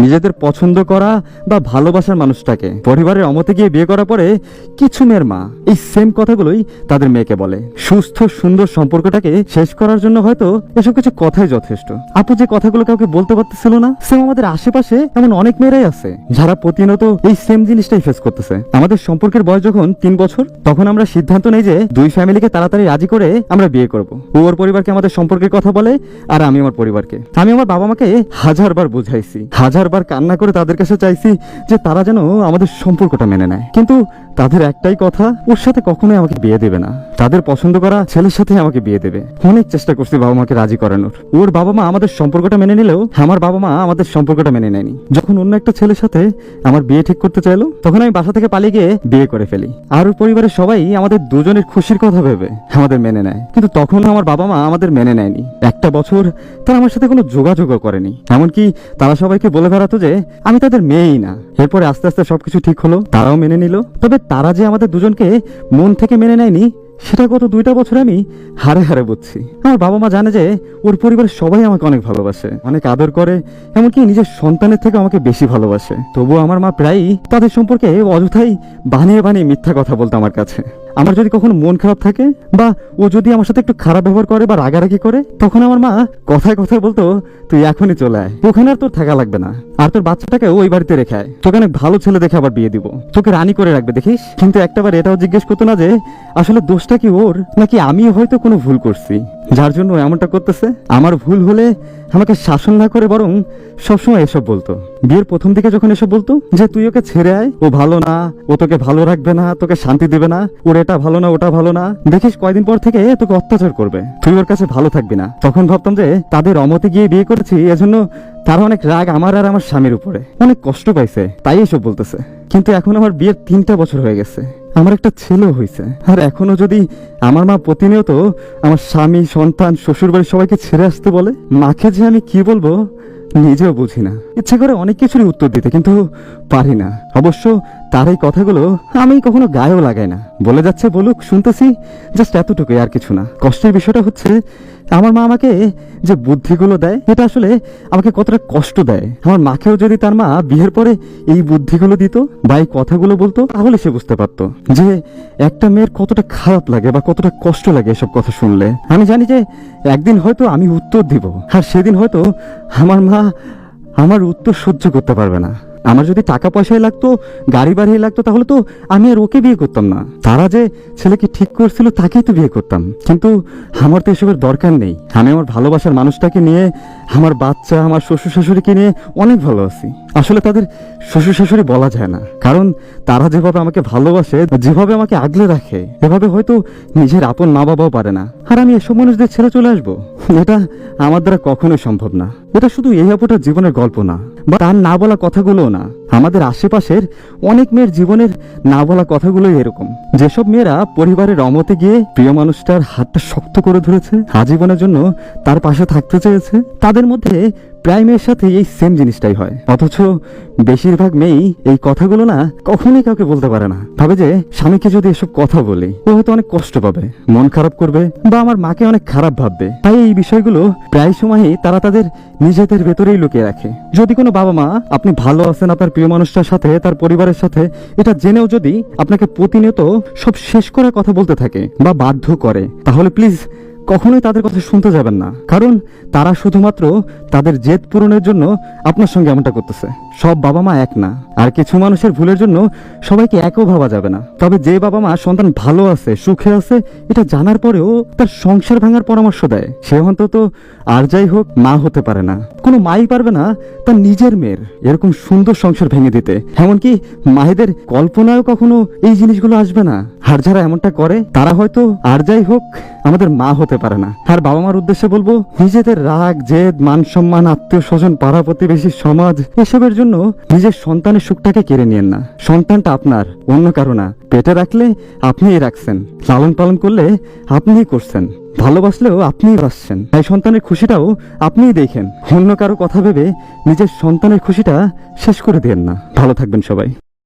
নিজেদের পছন্দ করা বা ভালোবাসার মানুষটাকে। পরিবারের অমতে গিয়ে বিয়ে করার পরে কিছু মেয়ের মা। এই সেম কথাগুলোই তাদের মেয়েকে বলে। সুস্থ, সুন্দর সম্পর্কটাকে শেষ করার জন্য হয়তো এসব কিছু কথাই যথেষ্ট। আপু যে কথাগুলো কাউকে বলতে পারতেছিল না সেম আমাদের আশেপাশে এমন অনেক মেয়েরাই আছে, যারা প্রতিনিয়ত এই সেম জিনিসটাই ফেস করতেছে। আমাদের সম্পর্কের বয়স যখন তিন বছর, তখন আমরা সিদ্ধান্ত নেই যে দুই ফ্যামিলিকে তাড়াতাড়ি রাজি করে আমরা বিয়ে করব। ও ওর পরিবারকে আমাদের সম্পর্কের কথা বলে, আর আমি আমার পরিবারকে। আমি আমার বাবা মাকে হাজারবার বুঝাইছি। হাজারবার কান্না করে তাদের কাছে চাইছি যে তারা যেন আমাদের সম্পর্কটা মেনে নেয়। কিন্তু তাদের একটাই কথা, ওর সাথে কখনোই আমাকে বিয়ে দেবে না। তাদের পছন্দ করা ছেলের সাথে আমাকে বিয়ে দেবে। অনেক চেষ্টা করছি বাবা মাকে রাজি করানোর। ওর বাবা মা আমাদের সম্পর্কটা মেনে নিলেও আমার বাবা মা আমাদের সম্পর্কটা মেনে নেয়নি। যখন অন্য একটা ছেলের সাথে আমার বিয়ে ঠিক করতে চাইলো, তখন আমি বাসা থেকে পালিয়ে গিয়ে বিয়ে করে ফেলি। আর ওর পরিবারের সবাই আমাদের দুজনের খুশির কথা ভেবে আমাদের মেনে নেয়। কিন্তু তখন আমার বাবা মা আমাদের মেনে নেয়নি। একটা বছর তারা আমার সাথে কোনো যোগাযোগও করেনি। এমনকি তারা সবাইকে বলে বেড়াতো যে, আমি তাদের মেয়েই না। এরপরে আস্তে আস্তে সবকিছু ঠিক হলো, তারাও মেনে নিল। তবে তারা যে আমাদের দুজনকে মন থেকে মেনে নেয়নি, সেটা গত দুইটা বছর আমি হারে হারে বুঝছি। আমার বাবা মা জানে যে ওর পরিবারের সবাই আমাকে অনেক ভালোবাসে, অনেক আদর করে, এমনকি নিজের সন্তানের থেকে আমাকে বেশি ভালোবাসে। তবুও আমার মা প্রায়ই তাদের সম্পর্কে অযথাই বানিয়ে বানিয়ে মিথ্যা কথা বলতো আমার কাছে। আমার যদি কখনো মন খারাপ থাকে বা ও যদি আমার সাথে একটু খারাপ ব্যবহার করে বা রাগারাগি করে, তখন আমার মা কথায় কথায় বলতো, তুই এখনই চলে আয়। ওখানে আর তোর থাকা লাগবে না। আর তোর বাচ্চাটাকে ওই বাড়িতে রেখে আয়। তোকে অনেক ভালো ছেলে দেখে আবার বিয়ে দিব। তোকে রানী করে রাখবে, দেখিস? কিন্তু একটাবার এটাও জিজ্ঞেস করতো না যে, আসলে দোষটা কি ওর? নাকি আমি হয়তো কোনো ভুল করছি? যার জন্য এমনটা করতেছে, আমার ভুল হলে আমাকে শাসন না করে বরং সবসময় এসব বলতো। বিয়ের প্রথম দিকে যখন এসব বলতো, যে তুই ওকে ছেড়ে আয়, ও ভালো না, ও তোকে ভালো রাখবে না, তোকে শান্তি দেবে না, ওর এটা ভালো না, ওটা ভালো না, দেখিস কয়দিন পর থেকে তোকে অত্যাচার করবে। তুই ওর কাছে ভালো থাকবি না। তখন ভাবতাম যে তাদের অমতে গিয়ে বিয়ে করেছি, এজন্য তার অনেক রাগ আমার আর আমার স্বামীর উপরে। অনেক কষ্ট পাইছে, তাই এসব বলতেছে। কিন্তু এখন আমার বিয়ের তিনটা বছর হয়ে গেছে। আমার একটা ছেলে হয়েছে। আর এখনও যদি আমার মা প্রতিনিয়ত আমার স্বামী, সন্তান শ্বশুর বাড়ির সবাইকে ছেড়ে আসতে বলে, মাকে যে আমি কি বলব নিজেও বুঝি না। ইচ্ছে করে অনেক কিছুরই উত্তর দিতে, কিন্তু পারি না। অবশ্য তার এই কথাগুলো আমি কখনো গায়েও লাগাই না। বলে যাচ্ছে, বলুক, শুনতেছি, জাস্ট এতটুকুই আর কিছু না। কষ্টের বিষয়টা হচ্ছে, আমার মা আমাকে যে বুদ্ধিগুলো দেয়, এটা আসলে আমাকে কতটা কষ্ট দেয়। আমার মাকেও যদি তার মা বিয়ের পরে এই বুদ্ধিগুলো দিত বা এই কথাগুলো বলতো, তাহলে সে বুঝতে পারতো যে একটা মেয়ের কতটা খারাপ লাগে বা কতটা কষ্ট লাগে এসব কথা শুনলে। আমি জানি যে একদিন হয়তো আমি উত্তর দিব, আর সেদিন হয়তো আমার মা আমার উত্তর সহ্য করতে পারবে না। আমার যদি টাকা পয়সায় লাগতো, গাড়ি বাড়ি লাগতো, তাহলে তো আমি আর ওকে বিয়ে করতাম না। তারা যে ছেলেকে ঠিক করছিল, তাকেই তো বিয়ে করতাম। কিন্তু আমার তো এসবের দরকার নেই। আমি আমার ভালোবাসার মানুষটাকে নিয়ে, আমার বাচ্চা, আমার শ্বশুর শাশুড়িকে নিয়ে অনেক ভালো আছি। আসলে তাদের শ্বশুর শাশুড়ি বলা যায় না। কারণ তারা যেভাবে আমাকে ভালোবাসে, যেভাবে আমাকে আগলে রাখে, এভাবে হয়তো নিজের আপন মা বাবাও পারে না। আর আমি এসব মানুষদের ছেড়ে চলে আসব? এটা আমার দ্বারা কখনোই সম্ভব না। এটা শুধু এই আপুটার জীবনের গল্প না, বা তার না বলা কথাগুলোও না। আমাদের আশেপাশের অনেক মেয়ের জীবনের না বলা কথাগুলোই এরকম। যেসব মেয়েরা পরিবারের অমতে গিয়ে প্রিয় মানুষটার হাতটা শক্ত করে ধরেছে, আজীবনের জন্য তার পাশে থাকতে চেয়েছে, তাদের মধ্যে প্রায় মেয়ের সাথে এই সেম জিনিসটাই হয়। অথচ বেশিরভাগ মেয়েই এই কথাগুলো না কখনোই কাউকে বলতে পারে না। ভাবে যে, স্বামীকে যদি এসব কথা বলি, ও হয়তো অনেক কষ্ট পাবে, মন খারাপ করবে বা আমার মাকে অনেক খারাপ ভাববে। তাই এই বিষয়গুলো প্রায় সময়ই তারা তাদের নিজেদের ভেতরেই লুকিয়ে রাখে। যদি কোনো বাবা মা আপনি ভালো আছেন আপনার প্রিয় মানুষটার সাথে, তার পরিবারের সাথে, এটা জেনেও যদি আপনাকে প্রতিনিয়ত সব শেষ করার কথা বলতে থাকে বা বাধ্য করে, তাহলে প্লিজ কখনোই তাদের কথা শুনতে যাবেন না। কারণ তারা শুধুমাত্র তাদের জেদ পূরণের জন্য আপনার সঙ্গে এমনটা করতেছে। সব বাবা মা এক না। আর কিছু মানুষের ভুলের জন্য সবাইকে একও ভাবা যাবে না। তবে যে বাবা মা সন্তান ভালো আছে, সুখে আছে, এটা জানার পরেও তার সংসার ভাঙার পরামর্শ দেয়। সে অন্তত আর যাই হোক মা হতে পারে না। কোনো মাই পারবে না তার নিজের মেয়ের এরকম সুন্দর সংসার ভেঙে দিতে। এমনকি মায়েদের কল্পনায়ও কখনো এই জিনিসগুলো আসবে না। আর যারা এমনটা করে, তারা হয়তো আর যাই হোক আমাদের মা হতে পারে না। আর বাবা মার উদ্দেশ্যে বলব, নিজেদের রাগ, জেদ, মান সম্মান, আত্মীয় স্বজন, পাড়া প্রতিবেশী সমাজ, এসবের জন্য নিজের সন্তানের সুখটাকে কেড়ে নিয়েন না। সন্তানটা আপনার, অন্য কারও না। পেটে রাখলে আপনিই রাখছেন, লালন পালন করলে আপনিই করছেন, ভালোবাসলেও আপনিই বাসছেন তাই সন্তানের খুশিটাও আপনিই দেখেন। অন্য কারও কথা ভেবে নিজের সন্তানের খুশিটা শেষ করে দেন না। ভালো থাকবেন সবাই।